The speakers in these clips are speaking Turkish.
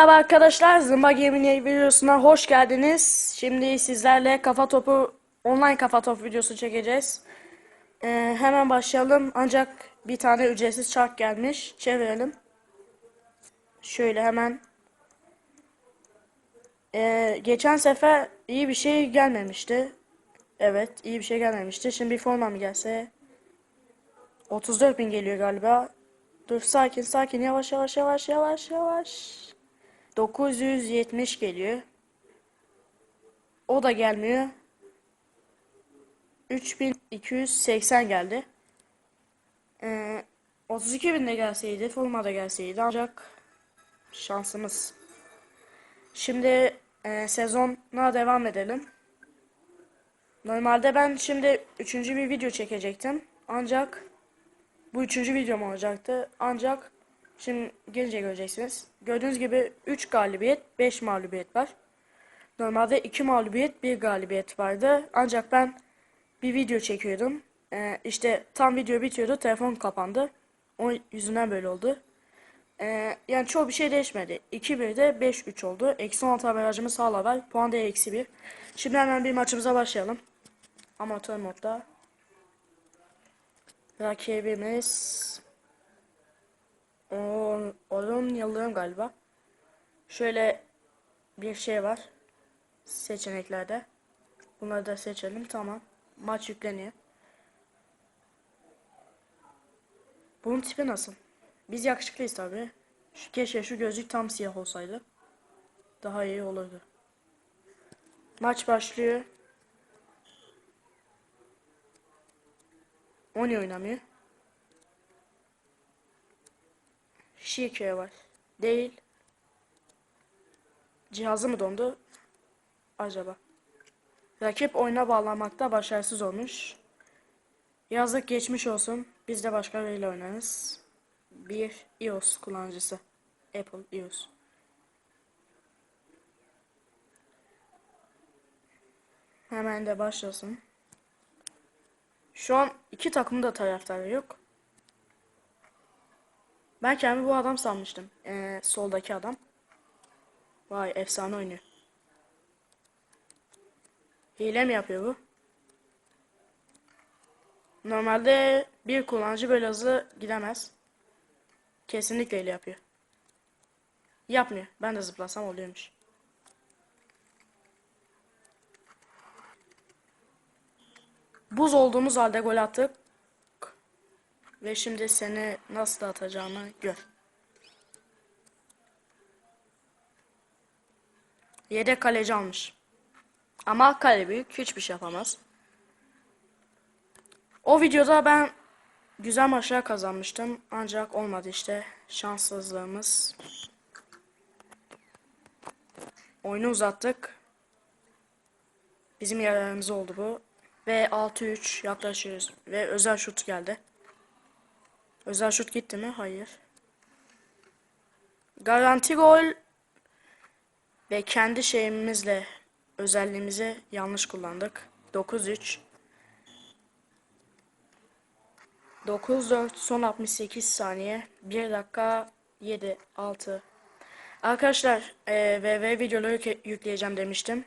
Merhaba arkadaşlar, Zımba Gaming videosuna hoş geldiniz. Şimdi sizlerle kafa topu, online kafa topu videosu çekeceğiz. Ee, hemen başlayalım. Ancak bir tane ücretsiz çark gelmiş. Çevirelim. Şöyle hemen. Ee, geçen sefer iyi bir şey gelmemişti. Evet, iyi bir şey gelmemişti. Şimdi bir forma mı gelse? 34 bin geliyor galiba. Dur sakin sakin yavaş yavaş yavaş yavaş yavaş. 970 geliyor. O da gelmiyor. 3280 geldi. Ee, 32 bin de gelseydi, forma da gelseydi ancak şansımız. Şimdi e, sezona devam edelim. Normalde ben şimdi üçüncü bir video çekecektim. Ancak bu üçüncü videom olacaktı. Ancak şimdi gelince göreceksiniz. Gördüğünüz gibi 3 galibiyet, 5 mağlubiyet var. Normalde 2 mağlubiyet, 1 galibiyet vardı. Ancak ben bir video çekiyordum. Ee, işte tam video bitiyordu, telefon kapandı. O yüzünden böyle oldu. Ee, yani çoğu bir şey değişmedi. 2-1'de 5-3 oldu. Eksi 16 averajımız hala var. Puan da eksi 1. Şimdi hemen bir maçımıza başlayalım. Amatör modda. Rakibimiz Or- Orun Yıldırım galiba. Şöyle bir şey var. Seçeneklerde. Bunları da seçelim. Tamam. Maç yükleniyor. Bunun tipi nasıl? Biz yakışıklıyız tabi. Şu, keşke şu gözlük tam siyah olsaydı. Daha iyi olurdu. Maç başlıyor. Oni oynamıyor. Şike var. Değil. Cihazı mı dondu? Acaba. Rakip oyuna bağlamakta başarısız olmuş. Yazık geçmiş olsun. Biz de başka biriyle oynarız. Bir iOS kullanıcısı. Apple iOS. Hemen de başlasın. Şu an iki takımın da taraftarı yok. Ben kendimi bu adam sanmıştım. Ee, soldaki adam. Vay efsane oynuyor. Hile mi yapıyor bu? Normalde bir kullanıcı böyle hızlı gidemez. Kesinlikle hile yapıyor. Yapmıyor. Ben de zıplasam oluyormuş. Buz olduğumuz halde gol attık. Ve şimdi seni nasıl atacağımı gör. Yedek kaleci almış. Ama kale büyük. Hiçbir şey yapamaz. O videoda ben güzel maçlar kazanmıştım. Ancak olmadı işte. Şanssızlığımız. Oyunu uzattık. Bizim yararımız oldu bu. Ve 6-3 yaklaşıyoruz. Ve özel şut geldi. Özel şut gitti mi? Hayır. Garanti gol ve kendi şeyimizle özelliğimizi yanlış kullandık. 9-3 9-4 son 68 saniye 1 dakika 7 6 Arkadaşlar e, VV videoları yükle- yükleyeceğim demiştim.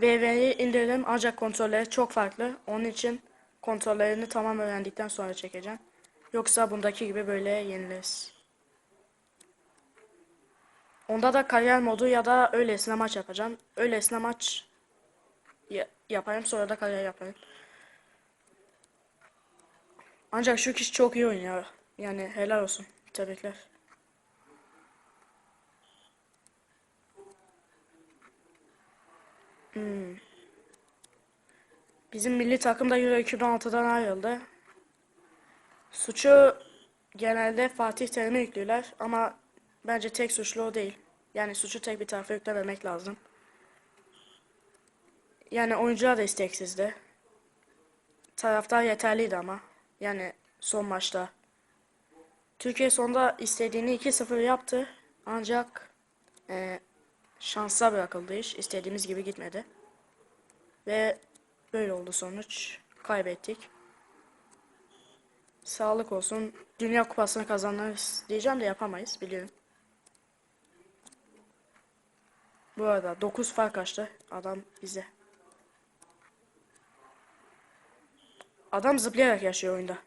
VV'yi indirdim ancak kontrolleri çok farklı. Onun için kontrollerini tamam öğrendikten sonra çekeceğim. Yoksa bundaki gibi böyle yenileriz. Onda da kariyer modu ya da öylesine maç yapacağım. Öylesine maç ya- yaparım sonra da kariyer yaparım. Ancak şu kişi çok iyi oynuyor. Yani helal olsun. Tebrikler. Hmm. Bizim milli takım da Euro 2016'dan ayrıldı. Suçu genelde Fatih Terim'e yüklüyorlar ama bence tek suçlu o değil. Yani suçu tek bir tarafa yüklememek lazım. Yani oyuncular da isteksizdi. Taraftar yeterliydi ama. Yani son maçta. Türkiye sonunda istediğini 2-0 yaptı. Ancak e, şansa bırakıldı iş. İstediğimiz gibi gitmedi. Ve böyle oldu sonuç. Kaybettik. Sağlık olsun. Dünya kupasını kazanırız diyeceğim de yapamayız biliyorum. Bu arada 9 fark açtı adam bize. Adam zıplayarak yaşıyor oyunda.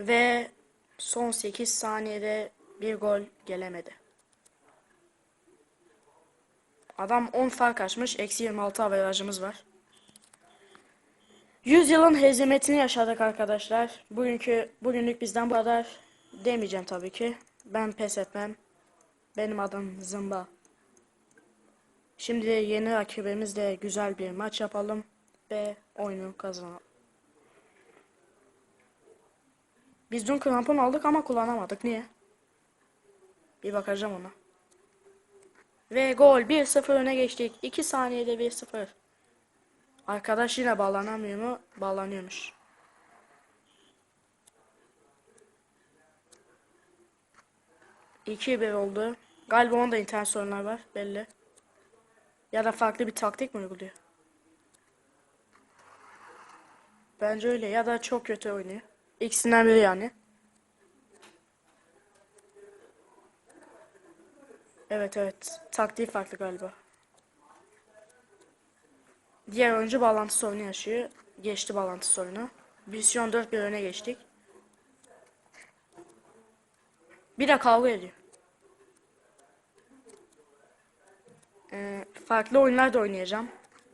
Ve son 8 saniyede bir gol gelemedi. Adam 10 fark açmış. Eksi 26 averajımız var. 100 yılın hezimetini yaşadık arkadaşlar. Bugünkü bugünlük bizden bu kadar demeyeceğim tabii ki. Ben pes etmem. Benim adım Zımba. Şimdi yeni rakibimizle güzel bir maç yapalım ve oyunu kazanalım. Biz dün krampon aldık ama kullanamadık. Niye? Bir bakacağım ona. Ve gol 1-0 öne geçtik. 2 saniyede 1-0. Arkadaş yine bağlanamıyor mu? Bağlanıyormuş. İki bir oldu. Galiba onda internet sorunlar var belli. Ya da farklı bir taktik mi uyguluyor? Bence öyle ya da çok kötü oynuyor. İkisinden biri yani. Evet evet. Taktiği farklı galiba. Diğer oyuncu bağlantı sorunu yaşıyor. Geçti bağlantı sorunu. Biz şu an 4-1 öne geçtik. Bir de kavga ediyor. Ee, farklı oyunlar da oynayacağım.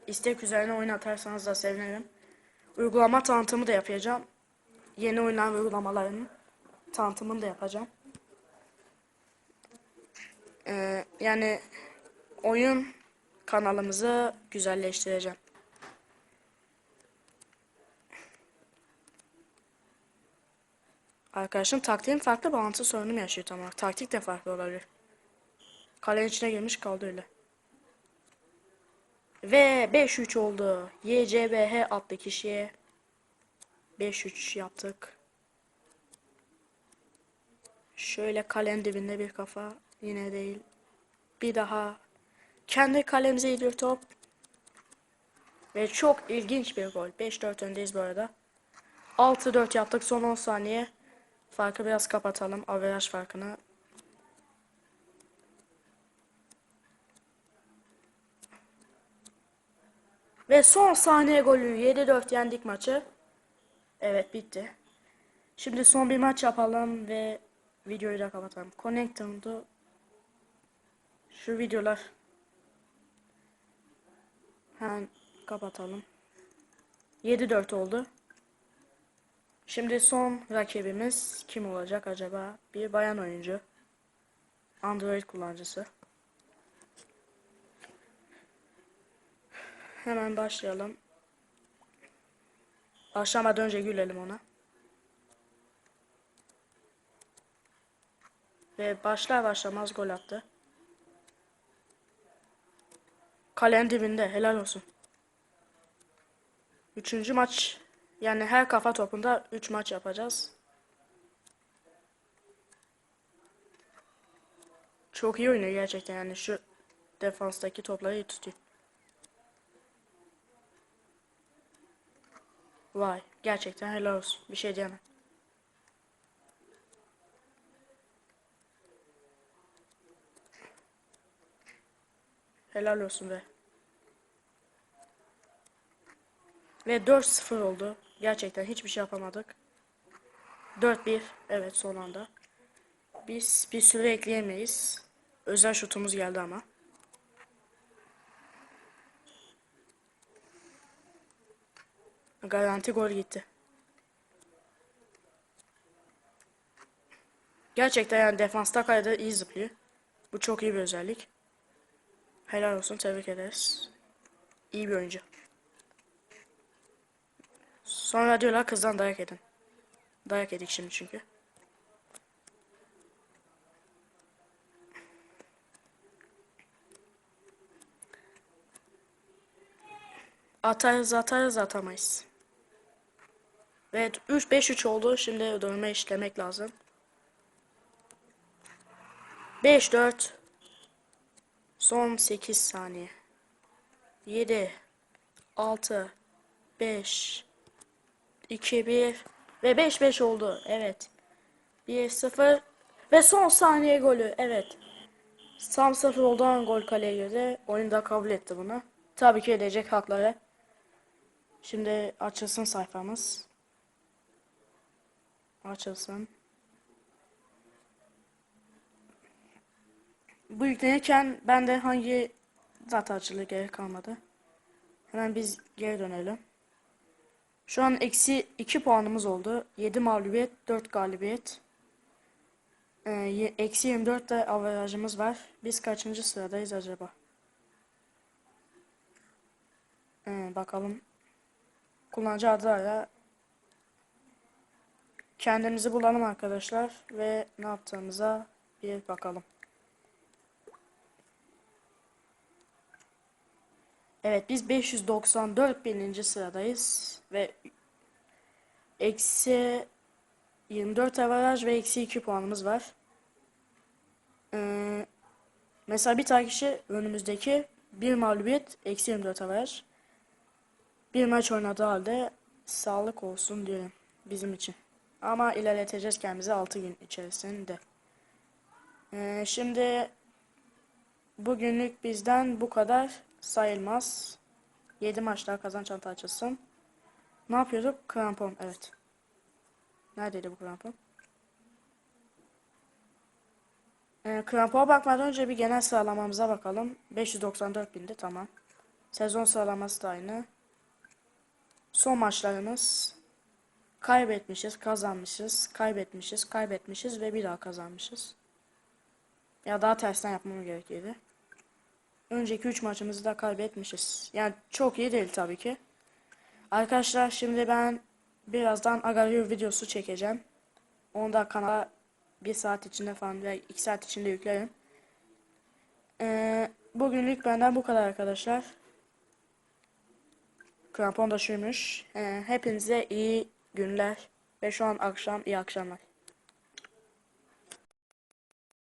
İstek üzerine oyun atarsanız da sevinirim. Uygulama tanıtımı da yapacağım. Yeni oyunlar ve uygulamalarının tanıtımını da yapacağım. Ee, yani oyun kanalımızı güzelleştireceğim. Arkadaşım taktiğin farklı bağlantı sorunu yaşıyor tam olarak? Taktik de farklı olabilir. Kalenin içine girmiş kaldı öyle. Ve 5-3 oldu. YCBH adlı kişiye 5-3 yaptık. Şöyle kalenin dibinde bir kafa. Yine değil. Bir daha. Kendi kalemize gidiyor top. Ve çok ilginç bir gol. 5-4 öndeyiz bu arada. 6-4 yaptık son 10 saniye. Farkı biraz kapatalım. Averaj farkını. Ve son saniye golü 7-4 yendik maçı. Evet bitti. Şimdi son bir maç yapalım ve videoyu da kapatalım. Connecting'da şu videolar hemen kapatalım. 7-4 oldu. Şimdi son rakibimiz kim olacak acaba? Bir bayan oyuncu. Android kullanıcısı. Hemen başlayalım. Başlamadan önce gülelim ona. Ve başlar başlamaz gol attı. Kalenin dibinde helal olsun. Üçüncü maç yani her kafa topunda 3 maç yapacağız. Çok iyi oynuyor gerçekten yani şu defanstaki topları iyi tutuyor. Vay gerçekten helal olsun. Bir şey diyemem. Helal olsun be. Ve 4-0 oldu. Gerçekten hiçbir şey yapamadık. 4-1. Evet son anda. Biz bir süre ekleyemeyiz. Özel şutumuz geldi ama. Garanti gol gitti. Gerçekten yani defansta kayda iyi zıplıyor. Bu çok iyi bir özellik. Helal olsun tebrik ederiz. İyi bir oyuncu. Sonra diyorlar kızdan dayak edin. Dayak yedik şimdi çünkü. Atarız atarız atamayız. Evet 3-5-3 oldu. Şimdi dönme işlemek lazım. 5-4 Son 8 saniye. 7 6 5 2 1 ve 5 5 oldu. Evet. 1 0 Ve son saniye golü. Evet. Sam sıfır olduğu gol kaleye girdi. Oyun da kabul etti bunu. Tabii ki edecek hakları. Şimdi açılsın sayfamız. Açılsın. Bu yüklenirken ben de hangi zaten açılır gerek kalmadı. Hemen biz geri dönelim. Şu an eksi 2 puanımız oldu. 7 mağlubiyet, 4 galibiyet. Ee, eksi 24 de averajımız var. Biz kaçıncı sıradayız acaba? Ee, bakalım. Kullanıcı adlarla kendimizi bulalım arkadaşlar ve ne yaptığımıza bir bakalım. Evet biz 594 bininci sıradayız ve eksi 24 averaj ve eksi 2 puanımız var. Ee, mesela bir tane kişi önümüzdeki bir mağlubiyet eksi 24 averaj. Bir maç oynadığı halde sağlık olsun diyorum bizim için. Ama ilerleteceğiz kendimizi 6 gün içerisinde. Ee, şimdi bugünlük bizden bu kadar sayılmaz. 7 maçlar kazan çanta açılsın. Ne yapıyorduk? Krampon evet. Neredeydi bu krampon? Ee, krampona bakmadan önce bir genel sıralamamıza bakalım. 594 bindi tamam. Sezon sıralaması da aynı. Son maçlarımız kaybetmişiz, kazanmışız, kaybetmişiz, kaybetmişiz ve bir daha kazanmışız. Ya daha tersten yapmam gerekirdi. Önceki 3 maçımızı da kaybetmişiz. Yani çok iyi değil tabii ki. Arkadaşlar şimdi ben birazdan Agario videosu çekeceğim. Onu da kanala 1 saat içinde falan veya 2 saat içinde yüklerim. Ee, bugünlük benden bu kadar arkadaşlar. Krampon da şuymuş. Ee, hepinize iyi günler ve şu an akşam iyi akşamlar.